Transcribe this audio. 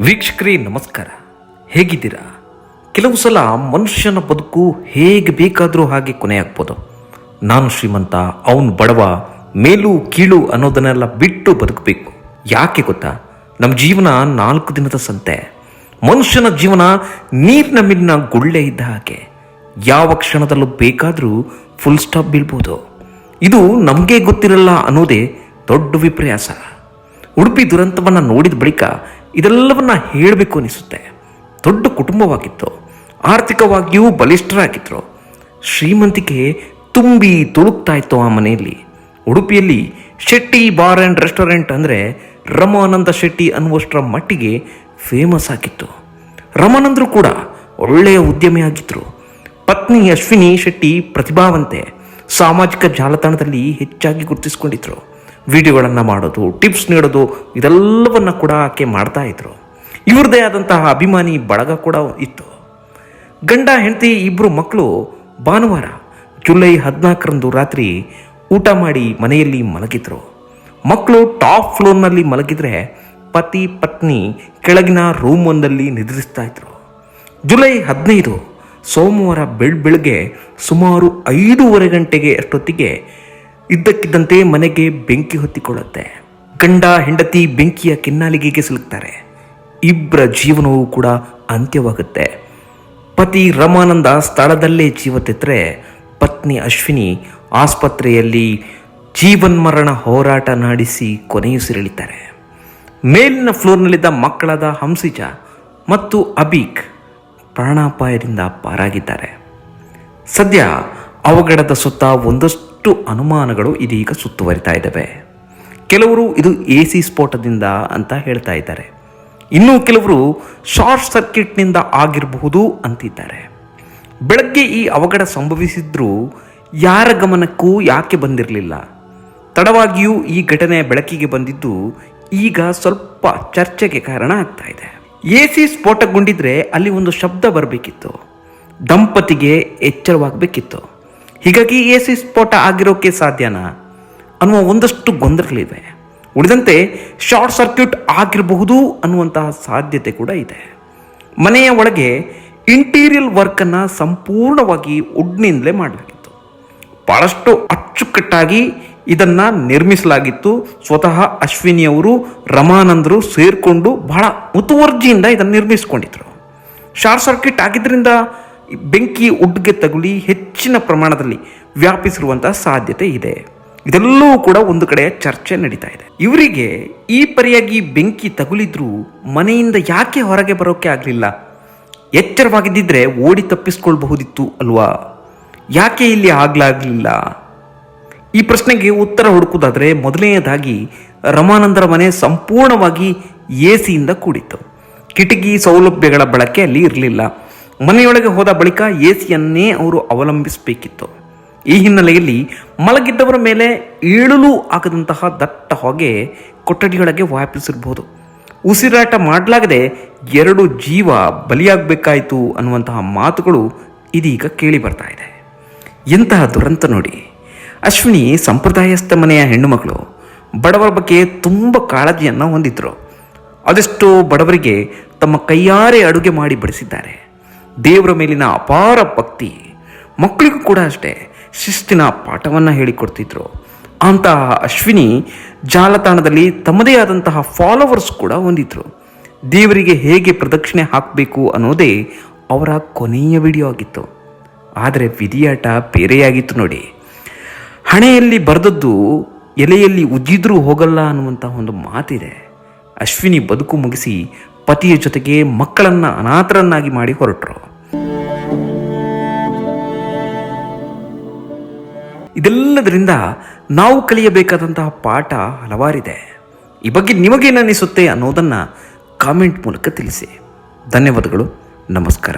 ವೀಕ್ಷಕರೇ, ನಮಸ್ಕಾರ. ಹೇಗಿದ್ದೀರಾ? ಕೆಲವು ಸಲ ಮನುಷ್ಯನ ಬದುಕು ಹೇಗೆ ಬೇಕಾದರೂ ಹಾಗೆ ಕೊನೆಯಾಗ್ಬೋದು. ನಾನು ಶ್ರೀಮಂತ, ಅವನು ಬಡವ, ಮೇಲು ಕೀಳು ಅನ್ನೋದನ್ನೆಲ್ಲ ಬಿಟ್ಟು ಬದುಕಬೇಕು. ಯಾಕೆ ಗೊತ್ತಾ? ನಮ್ಮ ಜೀವನ ನಾಲ್ಕು ದಿನದ ಸಂತೆ. ಮನುಷ್ಯನ ಜೀವನ ನೀರಿನ ಮೇಲಿನ ಗುಳ್ಳೆ ಇದ್ದ ಹಾಗೆ. ಯಾವ ಕ್ಷಣದಲ್ಲೂ ಬೇಕಾದರೂ ಫುಲ್ ಸ್ಟಾಪ್ ಬೀಳ್ಬೋದು. ಇದು ನಮಗೆ ಗೊತ್ತಿರಲ್ಲ ಅನ್ನೋದೇ ದೊಡ್ಡ ವಿಪ್ರಯಾಸ. ಉಡುಪಿ ದುರಂತವನ್ನು ನೋಡಿದ ಬಳಿಕ ಇದೆಲ್ಲವನ್ನ ಹೇಳಬೇಕು ಅನಿಸುತ್ತೆ. ದೊಡ್ಡ ಕುಟುಂಬವಾಗಿತ್ತು. ಆರ್ಥಿಕವಾಗಿಯೂ ಬಲಿಷ್ಠರಾಗಿದ್ರು. ಶ್ರೀಮಂತಿಕೆ ತುಂಬಿ ತುಳುಕ್ತಾ ಇತ್ತು ಆ ಮನೆಯಲ್ಲಿ. ಉಡುಪಿಯಲ್ಲಿ ಶೆಟ್ಟಿ ಬಾರ್ ಆ್ಯಂಡ್ ರೆಸ್ಟೋರೆಂಟ್ ಅಂದರೆ ರಮಾನಂದ ಶೆಟ್ಟಿ ಅನ್ನುವಷ್ಟರ ಮಟ್ಟಿಗೆ ಫೇಮಸ್ ಆಗಿತ್ತು. ರಮಾನಂದರು ಕೂಡ ಒಳ್ಳೆಯ ಉದ್ಯಮಿ ಆಗಿದ್ದರು ಪತ್ನಿ ಅಶ್ವಿನಿ ಶೆಟ್ಟಿ ಪ್ರತಿಭಾವಂತೆ ಸಾಮಾಜಿಕ ಜಾಲತಾಣದಲ್ಲಿ ಹೆಚ್ಚಾಗಿ ಗುರುತಿಸಿಕೊಂಡಿದ್ರು. ವಿಡಿಯೋಗಳನ್ನು ಮಾಡೋದು ಟಿಪ್ಸ್ ನೀಡೋದು, ಇದೆಲ್ಲವನ್ನು ಕೂಡ ಆಕೆ ಮಾಡ್ತಾ ಇದ್ರು. ಇವ್ರದೇ ಆದಂತಹ ಅಭಿಮಾನಿ ಬಳಗ ಕೂಡ ಇತ್ತು. ಗಂಡ, ಹೆಂಡತಿ ಇಬ್ಬರು ಮಕ್ಕಳು ಭಾನುವಾರ ಜುಲೈ ಹದಿನಾಲ್ಕರಂದು ರಾತ್ರಿ ಊಟ ಮಾಡಿ ಮನೆಯಲ್ಲಿ ಮಲಗಿದ್ರು. ಮಕ್ಕಳು ಟಾಪ್ ಫ್ಲೋರ್ನಲ್ಲಿ ಮಲಗಿದ್ರೆ ಪತಿ, ಪತ್ನಿ ಕೆಳಗಿನ ರೂಮ್ ಒಂದಲ್ಲಿ ನಿದ್ರಿಸ್ತಾ ಇದ್ರು. ಜುಲೈ ಹದಿನೈದು ಸೋಮವಾರ ಬೆಳ್, ಬೆಳಗ್ಗೆ ಸುಮಾರು ಐದೂವರೆ ಗಂಟೆಗೆ ಅಷ್ಟೊತ್ತಿಗೆ ಇದ್ದಕ್ಕಿದ್ದಂತೆ ಮನೆಗೆ ಬೆಂಕಿ ಹೊತ್ತಿಕೊಳ್ಳುತ್ತೆ. ಗಂಡ, ಹೆಂಡತಿ ಬೆಂಕಿಯ ಕಿನ್ನಾಲಿಗೆಗೆ ಸಿಲುಕ್ತಾರೆ. ಇಬ್ಬರ ಜೀವನವೂ ಕೂಡ ಅಂತ್ಯವಾಗುತ್ತೆ. ಪತಿ ರಮಾನಂದ ಸ್ಥಳದಲ್ಲೇ ಜೀವ ತೆತ್ತರೆ ಪತ್ನಿ ಅಶ್ವಿನಿ ಆಸ್ಪತ್ರೆಯಲ್ಲಿ ಜೀವನ್ಮರಣ ಹೋರಾಟ ನಡೆಸಿ ಕೊನೆಯುಸಿರೆಳಿತಾರೆ ಮೇಲಿನ ಫ್ಲೋರ್ನಲ್ಲಿದ್ದ ಮಕ್ಕಳಾದ ಹಂಸಿಜ ಮತ್ತು ಅಬೀಕ್ ಪ್ರಾಣಾಪಾಯದಿಂದ ಪಾರಾಗಿದ್ದಾರೆ. ಸದ್ಯ ಅವಘಡದ ಸುತ್ತ ಒಂದಷ್ಟು ಅನುಮಾನಗಳು ಇದೀಗ ಸುತ್ತುವರಿತಾ ಇದ್ದಾವೆ. ಕೆಲವರು ಇದು ಎ ಸಿ ಸ್ಫೋಟದಿಂದ ಅಂತ ಹೇಳ್ತಾ ಇದ್ದಾರೆ. ಇನ್ನು ಕೆಲವರು ಶಾರ್ಟ್ ಸರ್ಕ್ಯೂಟ್ನಿಂದ ಆಗಿರಬಹುದು ಅಂತಿದ್ದಾರೆ. ಬೆಳಗ್ಗೆ ಈ ಅವಘಡ ಸಂಭವಿಸಿದ್ರೂ ಯಾರ ಗಮನಕ್ಕೂ ಯಾಕೆ ಬಂದಿರಲಿಲ್ಲ? ತಡವಾಗಿಯೂ ಈ ಘಟನೆ ಬೆಳಕಿಗೆ ಬಂದಿದ್ದು ಈಗ ಸ್ವಲ್ಪ ಚರ್ಚೆಗೆ ಕಾರಣ ಆಗ್ತಾ ಇದೆ. ಎ ಸಿ ಸ್ಫೋಟಗೊಂಡಿದ್ರೆ ಅಲ್ಲಿ ಒಂದು ಶಬ್ದ ಬರಬೇಕಿತ್ತು. ದಂಪತಿಗೆ ಎಚ್ಚರವಾಗಬೇಕಿತ್ತು. ಹೀಗಾಗಿ ಎ ಸಿ ಸ್ಫೋಟ ಆಗಿರೋಕೆ ಸಾಧ್ಯನಾ? ಅನ್ನುವ ಒಂದಷ್ಟು ಗೊಂದಲಗಳಿವೆ. ಉಳಿದಂತೆ ಶಾರ್ಟ್ ಸರ್ಕ್ಯೂಟ್ ಆಗಿರಬಹುದು ಅನ್ನುವಂತಹ ಸಾಧ್ಯತೆ ಕೂಡ ಇದೆ. ಮನೆಯ ಒಳಗೆ ಇಂಟೀರಿಯಲ್ ವರ್ಕನ್ನು ಸಂಪೂರ್ಣವಾಗಿ ಉಡ್ನಿಂದಲೇ ಮಾಡಲಾಗಿತ್ತು. ಬಹಳಷ್ಟು ಅಚ್ಚುಕಟ್ಟಾಗಿ ಇದನ್ನು ನಿರ್ಮಿಸಲಾಗಿತ್ತು. ಸ್ವತಃ ಅಶ್ವಿನಿಯವರು ರಮಾನಂದರು ಸೇರಿಕೊಂಡು ಬಹಳ ಮುತುವರ್ಜಿಯಿಂದ ಇದನ್ನು ನಿರ್ಮಿಸಿಕೊಂಡಿದ್ರು. ಶಾರ್ಟ್ ಸರ್ಕ್ಯೂಟ್ ಆಗಿದ್ದರಿಂದ ಬೆಂಕಿ ಉಡ್ಗೆ ತಗುಲಿ ಹೆಚ್ಚಿನ ಪ್ರಮಾಣದಲ್ಲಿ ವ್ಯಾಪಿಸಿರುವಂತಹ ಸಾಧ್ಯತೆ ಇದೆ. ಇದೆಲ್ಲವೂ ಕೂಡ ಒಂದು ಕಡೆ ಚರ್ಚೆ ನಡೀತಾ ಇದೆ. ಇವರಿಗೆ ಈ ಪರಿಯಾಗಿ ಬೆಂಕಿ ತಗುಲಿದ್ರೂ ಮನೆಯಿಂದ ಯಾಕೆ ಹೊರಗೆ ಬರೋಕೆ ಆಗಲಿಲ್ಲ? ಎಚ್ಚರವಾಗಿದ್ದಿದ್ರೆ ಓಡಿ ತಪ್ಪಿಸ್ಕೊಳ್ಬಹುದಿತ್ತು ಅಲ್ವಾ? ಯಾಕೆ ಇಲ್ಲಿ ಆಗ್ಲಾಗ್ಲಿಲ್ಲ? ಈ ಪ್ರಶ್ನೆಗೆ ಉತ್ತರ ಹುಡುಕುವುದಾದರೆ ಮೊದಲನೆಯದಾಗಿ ರಮಾನಂದರ ಮನೆ ಸಂಪೂರ್ಣವಾಗಿ ಎ ಸಿಯಿಂದ ಕೂಡಿತ್ತು. ಕಿಟಕಿ ಸೌಲಭ್ಯಗಳ ಬಳಕೆ ಅಲ್ಲಿ ಇರಲಿಲ್ಲ. ಮನೆಯೊಳಗೆ ಹೋದ ಬಳಿಕ ಎ ಸಿಯನ್ನೇ ಅವರು ಅವಲಂಬಿಸಬೇಕಿತ್ತು. ಈ ಹಿನ್ನೆಲೆಯಲ್ಲಿ ಮಲಗಿದ್ದವರ ಮೇಲೆ ಏಳಲು ಆಗದಂತಹ ದಟ್ಟ ಹೊಗೆ ಕೊಠಡಿಯೊಳಗೆ ವ್ಯಾಪಿಸಿರ್ಬೋದು ಉಸಿರಾಟ ಮಾಡಲಾಗದೆ ಎರಡು ಜೀವ ಬಲಿಯಾಗಬೇಕಾಯಿತು ಅನ್ನುವಂತಹ ಮಾತುಗಳು ಇದೀಗ ಕೇಳಿ ಬರ್ತಾ ಇದೆ. ಎಂತಹ ದುರಂತ ನೋಡಿ. ಅಶ್ವಿನಿ ಸಂಪ್ರದಾಯಸ್ಥ ಮನೆಯ ಹೆಣ್ಣುಮಗಳು ಬಡವರ ಬಗ್ಗೆ ತುಂಬ ಕಾಳಜಿಯನ್ನು ಹೊಂದಿದ್ರು. ಅದೆಷ್ಟೋ ಬಡವರಿಗೆ ತಮ್ಮ ಕೈಯಾರೆ ಅಡುಗೆ ಮಾಡಿ ಬಡಿಸಿದ್ದಾರೆ. ದೇವರ ಮೇಲಿನ ಅಪಾರ ಭಕ್ತಿ. ಮಕ್ಕಳಿಗೂ ಕೂಡ ಅಷ್ಟೇ, ಶಿಸ್ತಿನ ಪಾಠವನ್ನು ಹೇಳಿಕೊಡ್ತಿದ್ರು. ಅಂತಹ ಅಶ್ವಿನಿ ಜಾಲತಾಣದಲ್ಲಿ ತಮ್ಮದೇ ಆದಂತಹ ಫಾಲೋವರ್ಸ್ ಕೂಡ ಹೊಂದಿದ್ರು. ದೇವರಿಗೆ ಹೇಗೆ ಪ್ರದಕ್ಷಿಣೆ ಹಾಕಬೇಕು ಅನ್ನೋದೇ ಅವರ ಕೊನೆಯ ವಿಡಿಯೋ ಆಗಿತ್ತು. ಆದರೆ ವಿಧಿಯಾಟ ಬೇರೆಯಾಗಿತ್ತು ನೋಡಿ. ಹಣೆಯಲ್ಲಿ ಬರೆದದ್ದು ಎಲೆಯಲ್ಲಿ ಉಜ್ಜಿದ್ರೂ ಹೋಗಲ್ಲ ಅನ್ನುವಂಥ ಒಂದು ಮಾತಿದೆ. ಅಶ್ವಿನಿ ಬದುಕು ಮುಗಿಸಿ ಪತಿಯ ಜೊತೆಗೆ ಮಕ್ಕಳನ್ನು ಅನಾಥರನ್ನಾಗಿ ಮಾಡಿ ಹೊರಟರು. ಇದೆಲ್ಲದರಿಂದ ನಾವು ಕಲಿಯಬೇಕಾದಂತಹ ಪಾಠ ಹಲವಾರಿದೆ. ಈ ಬಗ್ಗೆ ನಿಮಗೇನಿಸುತ್ತೆ ಅನ್ನೋದನ್ನು ಕಾಮೆಂಟ್ ಮೂಲಕ ತಿಳಿಸಿ. ಧನ್ಯವಾದಗಳು. ನಮಸ್ಕಾರ.